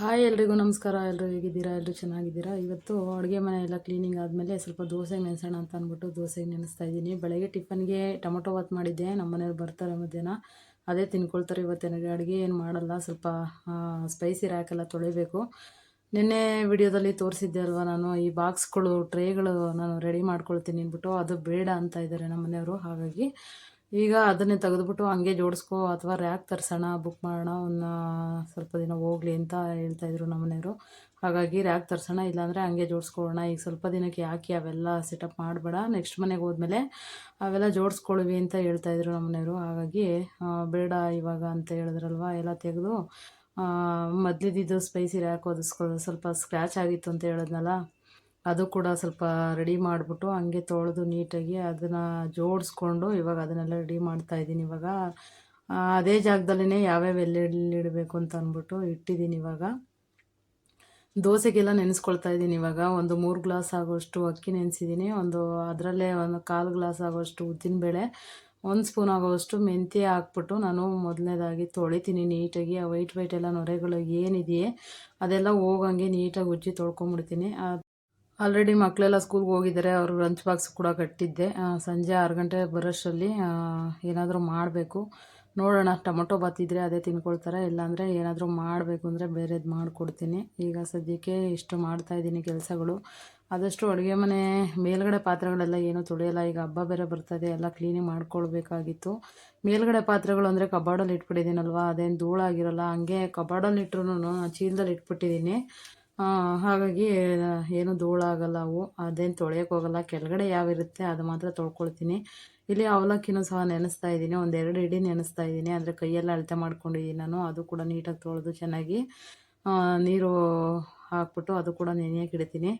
Hi ಎಲ್ರಿಗೂ ನಮಸ್ಕಾರ ಎಲ್ಲರೂ ಹೇಗಿದ್ದೀರಾ ಎಲ್ಲರೂ ಚೆನ್ನಾಗಿದ್ದೀರಾ? ಇವತ್ತು ಅಡುಗೆ ಮನೆ ಎಲ್ಲ ಕ್ಲೀನಿಂಗ್ ಆದಮೇಲೆ ಸ್ವಲ್ಪ ದೋಸೆ ನೆನೆಸೋಣ ಅಂತ ಅಂದ್ಬಿಟ್ಟು ದೋಸೆಗೆ ನೆನೆಸ್ತಾ ಇದ್ದೀನಿ. ಬೆಳಗ್ಗೆ ಟಿಫನ್ಗೆ ಟೊಮೊಟೊ ಬಾತ್ ಮಾಡಿದ್ದೆ, ನಮ್ಮ ಮನೆಯವ್ರು ಬರ್ತಾರೆ ಮಧ್ಯಾಹ್ನ. ಅದೇ ತಿನ್ಕೊಳ್ತಾರೆ ಇವತ್ತು ನನಗೆ ಅಡುಗೆ ಏನು ಮಾಡಲ್ಲ, ಸ್ವಲ್ಪ ಸ್ಪೈಸಿ ರ್ಯಾಕೆಲ್ಲ ತೊಳಿಬೇಕು. ನಿನ್ನೆ ವಿಡಿಯೋದಲ್ಲಿ ತೋರಿಸಿದ್ದೆ ಅಲ್ವಾ ನಾನು, ಈ ಬಾಕ್ಸ್ಗಳು ಟ್ರೇಗಳು ನಾನು ರೆಡಿ ಮಾಡ್ಕೊಳ್ತೀನಿ ಅಂದ್ಬಿಟ್ಟು. ಅದು ಬೇಡ ಅಂತ ಇದ್ದಾರೆ ನಮ್ಮ ಮನೆಯವರು, ಹಾಗಾಗಿ ಈಗ ಅದನ್ನೇ ತೆಗೆದುಬಿಟ್ಟು ಹಂಗೆ ಜೋಡಿಸ್ಕೋ ಅಥವಾ ರ್ಯಾಕ್ ತರಿಸೋಣ ಬುಕ್ ಮಾಡೋಣ, ಒಂದು ಸ್ವಲ್ಪ ದಿನ ಹೋಗಲಿ ಅಂತ ಹೇಳ್ತಾಯಿದ್ರು ನಮ್ಮನೆಯವರು ಹಾಗಾಗಿ ರ್ಯಾಕ್ ತರಿಸೋಣ, ಇಲ್ಲಾಂದರೆ ಹಂಗೆ ಜೋಡಿಸ್ಕೊಳ್ಳೋಣ. ಈಗ ಸ್ವಲ್ಪ ದಿನಕ್ಕೆ ಯಾಕೆ ಅವೆಲ್ಲ ಸೆಟಪ್ ಮಾಡಬೇಡ ನೆಕ್ಸ್ಟ್ ಮನೆಗೆ ಹೋದ್ಮೇಲೆ ಅವೆಲ್ಲ ಜೋಡಿಸ್ಕೊಳ್ವಿ ಅಂತ ಹೇಳ್ತಾಯಿದ್ರು ನಮ್ಮನೆಯವರು ಹಾಗಾಗಿ ಬೇಡ ಇವಾಗ ಅಂತ ಹೇಳಿದ್ರಲ್ವ, ಎಲ್ಲ ತೆಗೆದು ಮೊದಲಿದ್ದು ಸ್ಪೈಸಿ ರ್ಯಾಕ್ ಓದಿಸ್ಕೊಳ್ಳೋದು ಸ್ವಲ್ಪ ಸ್ಕ್ರ್ಯಾಚ್ ಆಗಿತ್ತು ಅಂತ ಹೇಳಿದ್ನಲ್ಲ. ಅದು ಕೂಡ ಸ್ವಲ್ಪ ರೆಡಿ ಮಾಡಿಬಿಟ್ಟು ಹಂಗೆ ತೊಳೆದು ನೀಟಾಗಿ ಅದನ್ನು ಜೋಡಿಸ್ಕೊಂಡು ಇವಾಗ ಅದನ್ನೆಲ್ಲ ರೆಡಿ ಮಾಡ್ತಾಯಿದ್ದೀನಿ ಇವಾಗ. ಅದೇ ಜಾಗದಲ್ಲೇ ಯಾವ್ಯಾವ ಎಲ್ಲೆಲ್ಲಿಡಬೇಕು ಅಂತ ಅಂದ್ಬಿಟ್ಟು ಇಟ್ಟಿದ್ದೀನಿ ಇವಾಗ. ದೋಸೆಗೆಲ್ಲ ನೆನೆಸ್ಕೊಳ್ತಾ ಇದ್ದೀನಿ ಇವಾಗ. ಒಂದು ಮೂರು ಗ್ಲಾಸ್ ಆಗೋಷ್ಟು ಅಕ್ಕಿ ನೆನೆಸಿದ್ದೀನಿ. ಒಂದು ಅದರಲ್ಲೇ ಒಂದು ಕಾಲು ಗ್ಲಾಸ್ ಆಗೋಷ್ಟು ಉದ್ದಿನಬೇಳೆ ಒಂದು ಸ್ಪೂನ್ ಆಗೋಷ್ಟು ಮೆಂತ್ಯ ಹಾಕ್ಬಿಟ್ಟು ನಾನು ಮೊದಲನೇದಾಗಿ ತೊಳಿತೀನಿ ನೀಟಾಗಿ. ಆ ವೈಟ್ ವೈಟ್ ಎಲ್ಲ ನೊರೆಗಳು ಏನಿದೆಯೇ ಅದೆಲ್ಲ ಹೋಗಂಗೆ ನೀಟಾಗಿ ಉಜ್ಜಿ ತೊಳ್ಕೊಂಬಿಡ್ತೀನಿ. ಆಲ್ರೆಡಿ ಮಕ್ಕಳೆಲ್ಲ ಸ್ಕೂಲ್ಗೆ ಹೋಗಿದ್ದಾರೆ. ಅವರು ಲಂಚ್ ಬಾಕ್ಸ್ ಕೂಡ ಕಟ್ಟಿದ್ದೆ. ಸಂಜೆ ಆರು ಗಂಟೆ ಬರೋಷ್ಟರಲ್ಲಿ ಏನಾದರೂ ಮಾಡಬೇಕು. ನೋಡೋಣ, ಟೊಮೊಟೊ ಬಾತಿದ್ರೆ ಅದೇ ತಿನ್ಕೊಳ್ತಾರೆ. ಇಲ್ಲಾಂದರೆ ಏನಾದರೂ ಮಾಡಬೇಕು ಅಂದರೆ ಬೇರೆದು ಮಾಡಿಕೊಡ್ತೀನಿ. ಈಗ ಸದ್ಯಕ್ಕೆ ಇಷ್ಟು ಮಾಡ್ತಾಯಿದ್ದೀನಿ ಕೆಲಸಗಳು. ಆದಷ್ಟು ಅಡುಗೆ ಮನೆ ಮೇಲ್ಗಡೆ ಪಾತ್ರೆಗಳೆಲ್ಲ ಏನೂ ತೊಳೆಯಲ್ಲ. ಈಗ ಹಬ್ಬ ಬೇರೆ ಬರ್ತದೆ. ಎಲ್ಲ ಕ್ಲೀನಿಂಗ್ ಮಾಡ್ಕೊಳ್ಬೇಕಾಗಿತ್ತು. ಮೇಲ್ಗಡೆ ಪಾತ್ರೆಗಳು ಅಂದರೆ ಕಬಾರ್ಡಲ್ಲಿ ಇಟ್ಬಿಟ್ಟಿದ್ದೀನಲ್ವ? ಅದೇನು ಧೂಳಾಗಿರಲ್ಲ. ಹಂಗೆ ಕಬಾರ್ಡಲ್ಲಿ ಇಟ್ರು ಚೀಲದಲ್ಲಿ ಇಟ್ಬಿಟ್ಟಿದ್ದೀನಿ ಹಾಗಾಗಿ ಏನು ಧೂಳಾಗಲ್ಲ ಅವು, ಅದೇನು ತೊಳೆಯೋಕೆ ಹೋಗಲ್ಲ. ಕೆಳಗಡೆ ಯಾವಿರುತ್ತೆ ಅದು ಮಾತ್ರ ತೊಳ್ಕೊಳ್ತೀನಿ. ಇಲ್ಲಿ ಅವಲಕ್ಕಿನೂ ಸಹ ನೆನೆಸ್ತಾ ಇದ್ದೀನಿ. ಒಂದೆರಡು ಇಡೀ ನೆನೆಸ್ತಾ ಇದ್ದೀನಿ. ಅಂದರೆ ಕೈಯೆಲ್ಲ ಅಳತೆ ಮಾಡ್ಕೊಂಡಿದ್ದೀನಿ ನಾನು. ಅದು ಕೂಡ ನೀಟಾಗಿ ತೊಳೆದು ಚೆನ್ನಾಗಿ ನೀರು ಹಾಕ್ಬಿಟ್ಟು ಅದು ಕೂಡ ನೆನೆಯೋಕೆ ಇಡ್ತೀನಿ.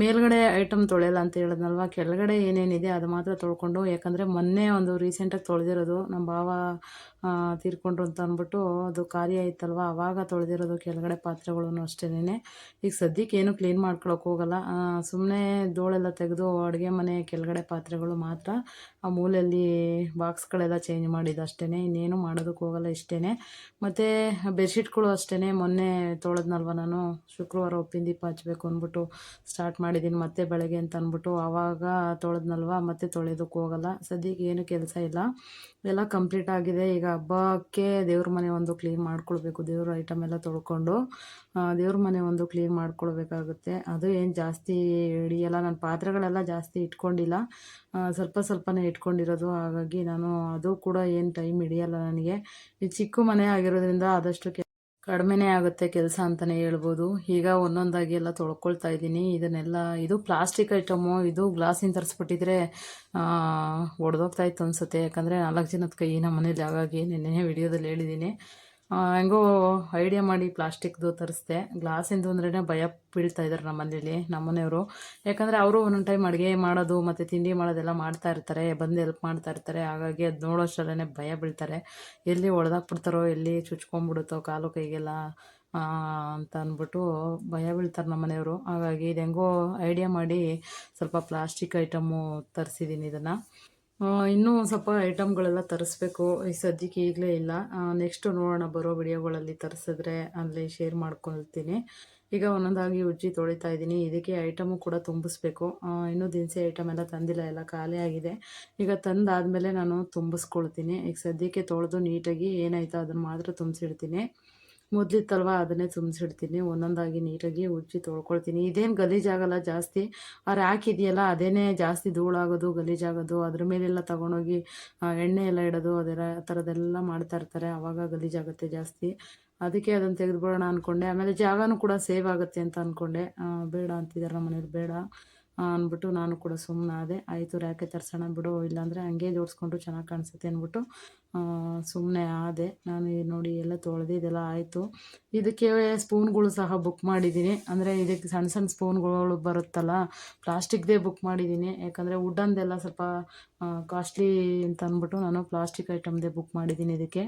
ಮೇಲ್ಗಡೆ ಐಟಮ್ ತೊಳೆಯಲ್ಲ ಅಂತ ಹೇಳಿದ್ನಲ್ವ? ಕೆಳಗಡೆ ಏನೇನಿದೆ ಅದು ಮಾತ್ರ ತೊಳ್ಕೊಂಡು, ಯಾಕಂದರೆ ಮೊನ್ನೆ ಒಂದು ರೀಸೆಂಟಾಗಿ ತೊಳೆದಿರೋದು ನಮ್ಮ ಭಾವ ತೀರ್ಕೊಂಡ್ರು ಅಂತ ಅಂದ್ಬಿಟ್ಟು ಅದು ಕಾರ್ಯ ಇತ್ತಲ್ವ ಆವಾಗ ತೊಳೆದಿರೋದು ಕೆಳಗಡೆ ಪಾತ್ರೆಗಳೂ ಅಷ್ಟೇನೆ ಈಗ ಸದ್ಯಕ್ಕೆ ಏನು ಕ್ಲೀನ್ ಮಾಡ್ಕೊಳಕ್ಕೆ ಹೋಗಲ್ಲ. ಸುಮ್ಮನೆ ಧೂಳೆಲ್ಲ ತೆಗೆದು ಅಡುಗೆ ಮನೆ ಕೆಳಗಡೆ ಪಾತ್ರೆಗಳು ಮಾತ್ರ, ಆ ಮೂಲೆಯಲ್ಲಿ ಬಾಕ್ಸ್ಗಳೆಲ್ಲ ಚೇಂಜ್ ಮಾಡಿದ್ದು ಅಷ್ಟೇ ಇನ್ನೇನು ಮಾಡೋದಕ್ಕೆ ಹೋಗಲ್ಲ ಇಷ್ಟೇ ಮತ್ತು ಬೆಡ್ಶೀಟ್ಗಳು ಅಷ್ಟೇ ಮೊನ್ನೆ ತೊಳೆದ್ನಲ್ವ ನಾನು? ಶುಕ್ರವಾರ ಉಪ್ಪಿನ ದೀಪ ಹಚ್ಬೇಕು ಅಂದ್ಬಿಟ್ಟು ಸ್ಟಾರ್ಟ್ ಮಾಡಿದ್ದೀನಿ ಮತ್ತೆ ಬೆಳಗ್ಗೆ ಅಂತ ಅಂದ್ಬಿಟ್ಟು ಆವಾಗ ತೊಳೆದ್ನಲ್ವ, ಮತ್ತೆ ತೊಳೆಯೋದಕ್ಕೆ ಹೋಗಲ್ಲ. ಸದ್ಯಕ್ಕೆ ಏನು ಕೆಲಸ ಇಲ್ಲ. ಎಲ್ಲ ಕಂಪ್ಲೀಟ್ ಆಗಿದೆ. ಈಗ ಹಬ್ಬಕ್ಕೆ ದೇವ್ರ ಮನೆ ಒಂದು ಕ್ಲೀನ್ ಮಾಡ್ಕೊಳ್ಬೇಕು. ದೇವ್ರ ಐಟಮ್ ಎಲ್ಲ ತೊಳ್ಕೊಂಡು ದೇವ್ರ ಮನೆ ಒಂದು ಕ್ಲೀನ್ ಮಾಡ್ಕೊಳ್ಬೇಕಾಗುತ್ತೆ. ಅದು ಏನು ಜಾಸ್ತಿ ಹಿಡಿಯಲ್ಲ. ನನ್ನ ಪಾತ್ರೆಗಳೆಲ್ಲ ಜಾಸ್ತಿ ಇಟ್ಕೊಂಡಿಲ್ಲ. ಸ್ವಲ್ಪ ಸ್ವಲ್ಪನೇ ಇಟ್ಕೊಂಡಿರೋದು. ಹಾಗಾಗಿ ನಾನು ಅದು ಕೂಡ ಏನು ಟೈಮ್ ಹಿಡಿಯಲ್ಲ ನನಗೆ. ಈ ಚಿಕ್ಕ ಮನೆ ಆಗಿರೋದ್ರಿಂದ ಆದಷ್ಟು ಕಡಿಮೆನೇ ಆಗುತ್ತೆ ಕೆಲಸ ಅಂತಲೇ ಹೇಳ್ಬೋದು. ಈಗ ಒಂದೊಂದಾಗಿ ಎಲ್ಲ ತೊಳ್ಕೊಳ್ತಾ ಇದ್ದೀನಿ. ಇದನ್ನೆಲ್ಲ, ಇದು ಪ್ಲಾಸ್ಟಿಕ್ ಐಟಮು, ಇದು ಗ್ಲಾಸಿಂದ ತರಿಸ್ಬಿಟ್ಟಿದ್ರೆ ಒಡೆದೋಗ್ತಾ ಇತ್ತು ಅನಿಸುತ್ತೆ. ಯಾಕಂದರೆ ನಾಲ್ಕು ಜನದ ಕೈ ನಮ್ಮ ಮನೇಲಿ ಹಾಗಾಗಿ ನಿನ್ನೆ ವಿಡಿಯೋದಲ್ಲಿ ಹೇಳಿದ್ದೀನಿ. ಹೆಂಗೋ ಐಡಿಯಾ ಮಾಡಿ ಪ್ಲಾಸ್ಟಿಕ್ದು ತರಿಸ್ದೆ. ಗ್ಲಾಸಿಂದು ಅಂದ್ರೇ ಭಯ ಬೀಳ್ತಾ ಇದ್ದಾರೆ ನಮ್ಮ ಮನೇಲಿ ನಮ್ಮ ಮನೆಯವರು. ಯಾಕಂದರೆ ಅವರು ಒಂದೊಂದು ಟೈಮ್ ಅಡುಗೆ ಮಾಡೋದು, ಮತ್ತು ತಿಂಡಿ ಮಾಡೋದೆಲ್ಲ ಮಾಡ್ತಾ ಇರ್ತಾರೆ, ಬಂದು ಹೆಲ್ಪ್ ಮಾಡ್ತಾ ಇರ್ತಾರೆ. ಹಾಗಾಗಿ ಅದು ನೋಡೋಷ್ಟರಲ್ಲೇ ಭಯ ಬೀಳ್ತಾರೆ. ಎಲ್ಲಿ ಹೊಡೆದಾಕ್ಬಿಡ್ತಾರೋ ಎಲ್ಲಿ ಚುಚ್ಕೊಂಡ್ಬಿಡುತ್ತೋ ಕಾಲು ಕೈಗೆಲ್ಲ ಅಂತ ಅಂದ್ಬಿಟ್ಟು ಭಯ ಬೀಳ್ತಾರೆ ನಮ್ಮ ಮನೆಯವರು. ಹಾಗಾಗಿ ಇದು ಹೆಂಗೋ ಐಡಿಯಾ ಮಾಡಿ ಸ್ವಲ್ಪ ಪ್ಲಾಸ್ಟಿಕ್ ಐಟಮು ತರಿಸಿದ್ದೀನಿ ಇದನ್ನು. ಇನ್ನೂ ಸ್ವಲ್ಪ ಐಟಮ್ಗಳೆಲ್ಲ ತರಿಸ್ಬೇಕು. ಈ ಸದ್ಯಕ್ಕೆ ಈಗಲೇ ಇಲ್ಲ. ನೆಕ್ಸ್ಟು ನೋಡೋಣ. ಬರೋ ವಿಡಿಯೋಗಳಲ್ಲಿ ತರಿಸಿದ್ರೆ ಅಲ್ಲಿ ಶೇರ್ ಮಾಡ್ಕೊಳ್ತೀನಿ. ಈಗ ಒಂದೊಂದಾಗಿ ಉಜ್ಜಿ ತೊಳಿತಾ ಇದ್ದೀನಿ. ಇದಕ್ಕೆ ಐಟಮು ಕೂಡ ತುಂಬಿಸ್ಬೇಕು. ಇನ್ನೂ ದಿನಸಿ ಐಟಮ್ ಎಲ್ಲ ತಂದಿಲ್ಲ. ಎಲ್ಲ ಖಾಲಿ ಆಗಿದೆ. ಈಗ ತಂದಾದಮೇಲೆ ನಾನು ತುಂಬಿಸ್ಕೊಳ್ತೀನಿ. ಈಗ ಸದ್ಯಕ್ಕೆ ತೊಳೆದು ನೀಟಾಗಿ ಏನಾಯ್ತೋ ಅದನ್ನು ಮಾತ್ರ ತುಂಬಿಸಿಡ್ತೀನಿ. ಮೊದಲಿತ್ತಲ್ವ? ಅದನ್ನೇ ತುಂಬಿಸಿಡ್ತೀನಿ. ಒಂದೊಂದಾಗಿ ನೀಟಾಗಿ ಉಜ್ಜಿ ತೊಳ್ಕೊಳ್ತೀನಿ. ಇದೇನು ಗಲೀಜಾಗಲ್ಲ ಜಾಸ್ತಿ. ಆ ರ್ಯಾಕ್ ಇದೆಯಲ್ಲ, ಅದೇನೇ ಜಾಸ್ತಿ ಧೂಳಾಗೋದು, ಗಲೀಜಾಗೋದು, ಅದ್ರ ಮೇಲೆಲ್ಲ ತಗೊಂಡೋಗಿ ಎಣ್ಣೆ ಎಲ್ಲ ಇಡೋದು, ಅದೆಲ್ಲ ಆ ಥರದ್ದೆಲ್ಲ ಮಾಡ್ತಾ ಇರ್ತಾರೆ. ಆವಾಗ ಗಲೀಜಾಗುತ್ತೆ ಜಾಸ್ತಿ. ಅದಕ್ಕೆ ಅದನ್ನು ತೆಗೆದುಬಿಡೋಣ ಅಂದ್ಕೊಂಡೆ ಆಮೇಲೆ ಜಾಗನೂ ಕೂಡ ಸೇವ್ ಆಗುತ್ತೆ ಅಂತ ಅಂದ್ಕೊಂಡೆ ಬೇಡ ಅಂತಿದ್ದಾರೆ ನಮ್ಮ ಮನೇಲಿ ಬೇಡ. ಅಂದ್ಬಿಟ್ಟು ನಾನು ಕೂಡ ಸುಮ್ಮನಾದೆ ಆಯಿತು ರ್ಯಾಕೆ ತರಿಸೋಣ ಬಿಡು, ಇಲ್ಲಾಂದರೆ ಹಂಗೆ ಜೋಡಿಸ್ಕೊಂಡು ಚೆನ್ನಾಗಿ ಕಾಣಿಸುತ್ತೆ ಅಂದ್ಬಿಟ್ಟು ಸುಮ್ಮನೆ ಆದೆ. ನಾನು ನೋಡಿ ಎಲ್ಲ ತೊಳೆದು ಇದೆಲ್ಲ ಆಯಿತು. ಇದಕ್ಕೆ ಸ್ಪೂನ್ಗಳು ಸಹ ಬುಕ್ ಮಾಡಿದ್ದೀನಿ. ಅಂದರೆ ಇದಕ್ಕೆ ಸಣ್ಣ ಸಣ್ಣ ಸ್ಪೂನ್ಗಳು ಬರುತ್ತಲ್ಲ, ಪ್ಲಾಸ್ಟಿಕ್ದೇ ಬುಕ್ ಮಾಡಿದ್ದೀನಿ. ಯಾಕಂದರೆ ವುಡ್ಡಂದೆಲ್ಲ ಸ್ವಲ್ಪ ಕಾಸ್ಟ್ಲಿ ಅಂತ ಅಂದ್ಬಿಟ್ಟು ನಾನು ಪ್ಲಾಸ್ಟಿಕ್ ಐಟಮ್ದೇ ಬುಕ್ ಮಾಡಿದ್ದೀನಿ ಇದಕ್ಕೆ.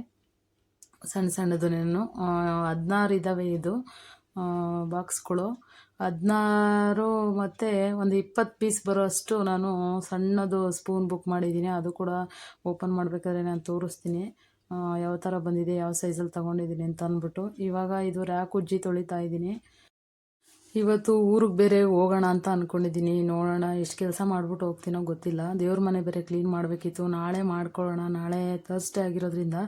ಸಣ್ಣ ಸಣ್ಣದು ನಾನು ಹದಿನಾರು ಇದ್ದಾವೆ ಇದು ಬಾಕ್ಸ್ಗಳು. ಹದಿನಾರು ಮತ್ತು ಒಂದು ಇಪ್ಪತ್ತು ಪೀಸ್ ಬರೋಷ್ಟು ನಾನು ಸಣ್ಣದು ಸ್ಪೂನ್ ಬುಕ್ ಮಾಡಿದ್ದೀನಿ. ಅದು ಕೂಡ ಓಪನ್ ಮಾಡಬೇಕಾದ್ರೆ ನಾನು ತೋರಿಸ್ತೀನಿ. ಯಾವ ಥರ ಬಂದಿದೆ, ಯಾವ ಸೈಜಲ್ಲಿ ತೊಗೊಂಡಿದ್ದೀನಿ ಅಂತ ಅಂದ್ಬಿಟ್ಟು. ಇವಾಗ ಇದು ರ್ಯಾಕ್ ಉಜ್ಜಿ ತೊಳಿತಾ ಇದ್ದೀನಿ. ಇವತ್ತು ಊರಿಗೆ ಬೇರೆ ಹೋಗೋಣ ಅಂತ ಅಂದ್ಕೊಂಡಿದ್ದೀನಿ ನೋಡೋಣ ಎಷ್ಟು ಕೆಲಸ ಮಾಡ್ಬಿಟ್ಟು ಹೋಗ್ತೀನೋ ಗೊತ್ತಿಲ್ಲ. ದೇವ್ರ ಮನೆ ಬೇರೆ ಕ್ಲೀನ್ ಮಾಡಬೇಕಿತ್ತು. ನಾಳೆ ಮಾಡ್ಕೊಳ್ಳೋಣ. ನಾಳೆ ಥರ್ಸ್ಡೇ ಆಗಿರೋದ್ರಿಂದ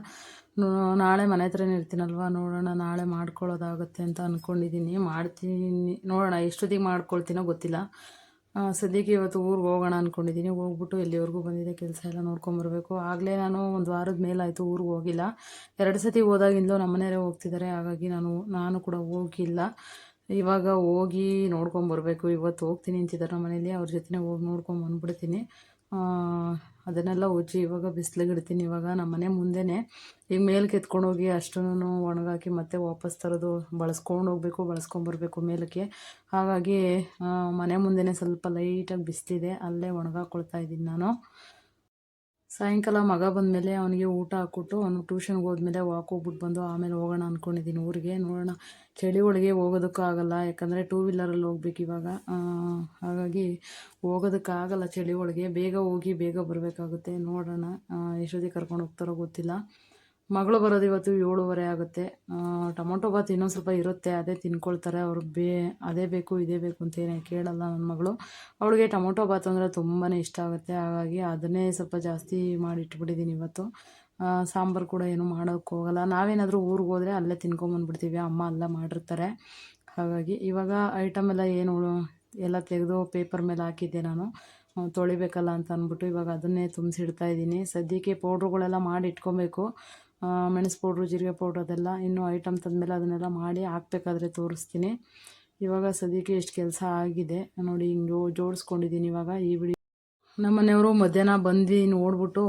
ನಾಳೆ ಮನೆ ಹತ್ರನೇ ಇರ್ತೀನಲ್ವ? ನೋಡೋಣ, ನಾಳೆ ಮಾಡ್ಕೊಳ್ಳೋದಾಗುತ್ತೆ ಅಂತ ಅಂದ್ಕೊಂಡಿದ್ದೀನಿ ಮಾಡ್ತೀನಿ. ನೋಡೋಣ, ಎಷ್ಟೊತ್ತಿಗೆ ಮಾಡ್ಕೊಳ್ತೀನೋ ಗೊತ್ತಿಲ್ಲ. ಸದ್ಯಕ್ಕೆ ಇವತ್ತು ಊರಿಗೆ ಹೋಗೋಣ ಅಂದ್ಕೊಂಡಿದ್ದೀನಿ ಹೋಗ್ಬಿಟ್ಟು ಎಲ್ಲಿವರೆಗೂ ಬಂದಿದೆ ಕೆಲಸ ಎಲ್ಲ ನೋಡ್ಕೊಂಬರ್ಬೇಕು ಆಗಲೇ ನಾನು ಒಂದು ವಾರದ ಮೇಲಾಯಿತು ಊರಿಗೆ ಹೋಗಿಲ್ಲ. ಎರಡು ಸತಿ ಹೋದಾಗಿಂದಲೂ ನಮ್ಮನೆಯವರೇ ಹೋಗ್ತಿದ್ದಾರೆ ಹಾಗಾಗಿ ನಾನು ನಾನು ಕೂಡ ಹೋಗಿಲ್ಲ. ಇವಾಗ ಹೋಗಿ ನೋಡ್ಕೊಂಬರ್ಬೇಕು ಇವತ್ತು ಹೋಗ್ತೀನಿ ಅಂತಿದ್ದಾರೆ ಮನೇಲಿ. ಅವ್ರ ಜೊತೆ ಹೋಗಿ ನೋಡ್ಕೊಂಡು ಬಂದ್ಬಿಡ್ತೀನಿ. ಅದನ್ನೆಲ್ಲ ಉಜ್ಜಿ ಇವಾಗ ಬಿಸಿಲಿಗಿಡ್ತೀನಿ ಇವಾಗ ನಮ್ಮ ಮನೆ ಮುಂದೆನೇ. ಈಗ ಮೇಲಕ್ಕೆ ಎತ್ಕೊಂಡು ಹೋಗಿ ಅಷ್ಟನ್ನು ಒಣಗಾಕಿ ಮತ್ತೆ ವಾಪಸ್ ತರೋದು ಬಳಸ್ಕೊಂಡು ಹೋಗ್ಬೇಕು ಬಳಸ್ಕೊಂಬರ್ಬೇಕು ಮೇಲಕ್ಕೆ. ಹಾಗಾಗಿ ಮನೆ ಮುಂದೆನೇ ಸ್ವಲ್ಪ ಲೈಟಾಗಿ ಬಿಸಿಲಿದೆ, ಅಲ್ಲೇ ಒಣಗಾಕೊಳ್ತಾ ಇದ್ದೀನಿ ನಾನು. ಸಾಯಂಕಾಲ ಮಗ ಬಂದಮೇಲೆ ಅವನಿಗೆ ಊಟ ಹಾಕ್ಬಿಟ್ಟು ಅವನು ಟ್ಯೂಷನ್ಗೆ ಹೋದ್ಮೇಲೆ ವಾಕ್ ಹೋಗ್ಬಿಟ್ಟು ಬಂದು ಆಮೇಲೆ ಹೋಗೋಣ ಅಂದ್ಕೊಂಡಿದ್ದೀನಿ ಊರಿಗೆ. ನೋಡೋಣ. ಚಳಿ ಒಳಗೆ ಹೋಗೋದಕ್ಕೂ ಆಗಲ್ಲ, ಯಾಕಂದರೆ ಟೂ ವೀಲರಲ್ಲಿ ಹೋಗ್ಬೇಕು ಇವಾಗ. ಹಾಗಾಗಿ ಹೋಗೋದಕ್ಕಾಗಲ್ಲ ಚಳಿ ಒಳಗೆ. ಬೇಗ ಹೋಗಿ ಬೇಗ ಬರಬೇಕಾಗುತ್ತೆ. ನೋಡೋಣ. ಎಷ್ಟೊತ್ತಿಗೆ ಕರ್ಕೊಂಡು ಹೋಗ್ತಾರೋ ಗೊತ್ತಿಲ್ಲ. ಮಗಳು ಬರೋದು ಇವತ್ತು ಏಳುವರೆ ಆಗುತ್ತೆ. ಟೊಮೊಟೊ ಬಾತ್ ಇನ್ನೊಂದು ಸ್ವಲ್ಪ ಇರುತ್ತೆ, ಅದೇ ತಿನ್ಕೊಳ್ತಾರೆ. ಅವ್ರು ಬೇ, ಅದೇ ಬೇಕು, ಇದೇ ಬೇಕು ಅಂತ ಏನೇ ಕೇಳಲ್ಲ ನನ್ನ ಮಗಳು. ಅವಳಿಗೆ ಟೊಮೊಟೊ ಬಾತ್ ಅಂದರೆ ತುಂಬಾ ಇಷ್ಟ ಆಗುತ್ತೆ. ಹಾಗಾಗಿ ಅದನ್ನೇ ಸ್ವಲ್ಪ ಜಾಸ್ತಿ ಮಾಡಿ ಇಟ್ಬಿಟ್ಟಿದ್ದೀನಿ ಇವತ್ತು ಸಾಂಬಾರು ಕೂಡ ಏನು ಮಾಡೋಕ್ಕೆ ಹೋಗಲ್ಲ. ನಾವೇನಾದರೂ ಊರಿಗೆ ಹೋದರೆ ಅಲ್ಲೇ ತಿನ್ಕೊಂಬಂದ್ಬಿಡ್ತೀವಿ ಅಮ್ಮ ಅಲ್ಲೇ ಮಾಡಿರ್ತಾರೆ. ಹಾಗಾಗಿ ಇವಾಗ ಐಟಮ್ ಎಲ್ಲ ಏನು ಎಲ್ಲ ತೆಗೆದು ಪೇಪರ್ ಮೇಲೆ ಹಾಕಿದ್ದೆ ನಾನು. ತೊಳಿಬೇಕಲ್ಲ ಅಂತ ಅಂದ್ಬಿಟ್ಟು ಇವಾಗ ಅದನ್ನೇ ತುಂಬಿಸಿಡ್ತಾ ಇದ್ದೀನಿ ಸದ್ಯಕ್ಕೆ ಪೌಡ್ರುಗಳೆಲ್ಲ ಮಾಡಿ ಇಟ್ಕೊಬೇಕು. ಮೆಣಸು ಪೌಡ್ರು, ಜೀರಿಗೆ ಪೌಡ್ರು ಅದೆಲ್ಲ ಇನ್ನೂ ಐಟಮ್ ತಂದಮೇಲೆ ಅದನ್ನೆಲ್ಲ ಮಾಡಿ ಹಾಕ್ಬೇಕಾದ್ರೆ ತೋರಿಸ್ತೀನಿ. ಇವಾಗ ಸದ್ಯಕ್ಕೆ ಎಷ್ಟು ಕೆಲಸ ಆಗಿದೆ. ನೋಡಿ, ಹಿಂಗೆ ಜೋಡಿಸ್ಕೊಂಡಿದ್ದೀನಿ ಇವಾಗ ಈ ವಿಡಿಯೋ. ನಮ್ಮ ಮನೆಯವರು ಮಧ್ಯಾಹ್ನ ಬಂದು ನೋಡ್ಬಿಟ್ಟು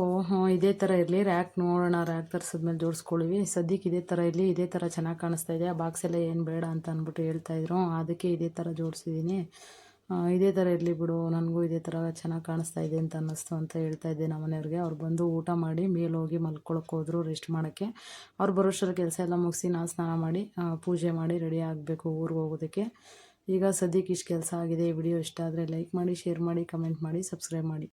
ಇದೇ ಥರ ಇರಲಿ ರ್ಯಾಕ್ ನೋಡೋಣ ರ್ಯಾಕ್ ತರಿಸಿದ್ಮೇಲೆ ಜೋಡಿಸ್ಕೊಳ್ಳಿವಿ. ಸದ್ಯಕ್ಕೆ ಇದೇ ಥರ ಇರಲಿ, ಇದೇ ಥರ ಚೆನ್ನಾಗಿ ಕಾಣಿಸ್ತಾ ಇದೆ, ಆ ಬಾಕ್ಸ್ ಎಲ್ಲ ಏನು ಬೇಡ ಅಂತ ಅಂದ್ಬಿಟ್ಟು ಹೇಳ್ತಾಯಿದ್ರು ಅದಕ್ಕೆ ಇದೇ ಥರ ಜೋಡಿಸಿದ್ದೀನಿ. ಇದೇ ಥರ ಇರಲಿ ಬಿಡು, ನನಗೂ ಇದೇ ಥರ ಚೆನ್ನಾಗಿ ಕಾಣಿಸ್ತಾ ಇದೆ ಅಂತ ಅನ್ನಿಸ್ತು ಅಂತ ಹೇಳ್ತಾ ಇದ್ದೆ ನಮ್ಮ ಮನೆಯವ್ರಿಗೆ ಅವ್ರು ಬಂದು ಊಟ ಮಾಡಿ ಮೇಲೆ ಹೋಗಿ ಮಲ್ಕೊಳಕ್ಕೆ ಹೋದರು ರೆಸ್ಟ್ ಮಾಡೋಕ್ಕೆ. ಅವ್ರು ಬರೋಷ್ಟರಲ್ಲಿ ಕೆಲಸ ಎಲ್ಲ ಮುಗಿಸಿ ನಾನು ಸ್ನಾನ ಮಾಡಿ ಪೂಜೆ ಮಾಡಿ ರೆಡಿ ಆಗಬೇಕು ಊರಿಗೆ ಹೋಗೋದಕ್ಕೆ. ಈಗ ಸದ್ಯಕ್ಕೆ ಇಷ್ಟು ಕೆಲಸ ಆಗಿದೆ ವಿಡಿಯೋ ಇಷ್ಟ ಆದರೆ ಲೈಕ್ ಮಾಡಿ ಶೇರ್ ಮಾಡಿ ಕಮೆಂಟ್ ಮಾಡಿ ಸಬ್ಸ್ಕ್ರೈಬ್ ಮಾಡಿ.